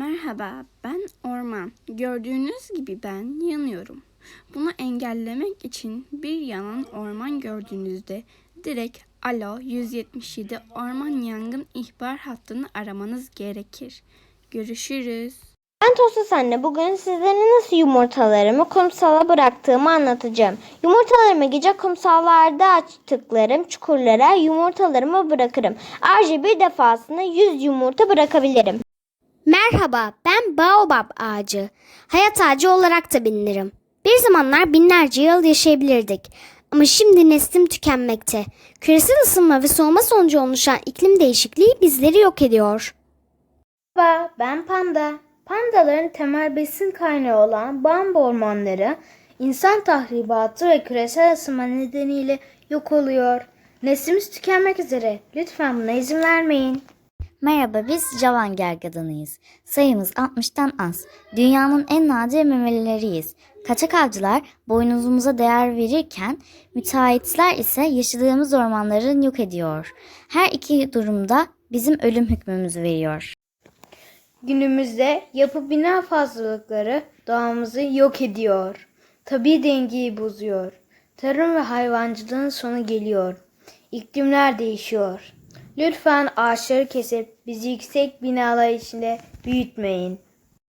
Merhaba, ben Orman. Gördüğünüz gibi ben yanıyorum. Bunu engellemek için bir yanan orman gördüğünüzde direkt Alo 177 Orman Yangın İhbar hattını aramanız gerekir. Görüşürüz. Ben Tosas anne bugün sizlere nasıl yumurtalarımı kumsala bıraktığımı anlatacağım. Yumurtalarımı gece kumsallarda açtıklarım çukurlara yumurtalarımı bırakırım. Ayrıca bir defasında 100 yumurta bırakabilirim. Merhaba, ben Baobab ağacı. Hayat ağacı olarak da bilinirim. Bir zamanlar binlerce yıl yaşayabilirdik. Ama şimdi neslim tükenmekte. Küresel ısınma ve soğuma sonucu oluşan iklim değişikliği bizleri yok ediyor. Merhaba, ben Panda. Pandaların temel besin kaynağı olan bambu ormanları insan tahribatı ve küresel ısınma nedeniyle yok oluyor. Neslimiz tükenmek üzere. Lütfen buna izin vermeyin. Merhaba biz Cavan Gergadanıyız. Sayımız 60'tan az. Dünyanın en nadir memelileriyiz. Kaçak avcılar boynuzumuza değer verirken müteahhitler ise yaşadığımız ormanları yok ediyor. Her iki durumda bizim ölüm hükmümüzü veriyor. Günümüzde yapı bina fazlalıkları doğamızı yok ediyor. Tabi dengeyi bozuyor. Tarım ve hayvancılığın sonu geliyor. İklimler değişiyor. Lütfen ağaçları kesip bizi yüksek binalar içinde büyütmeyin.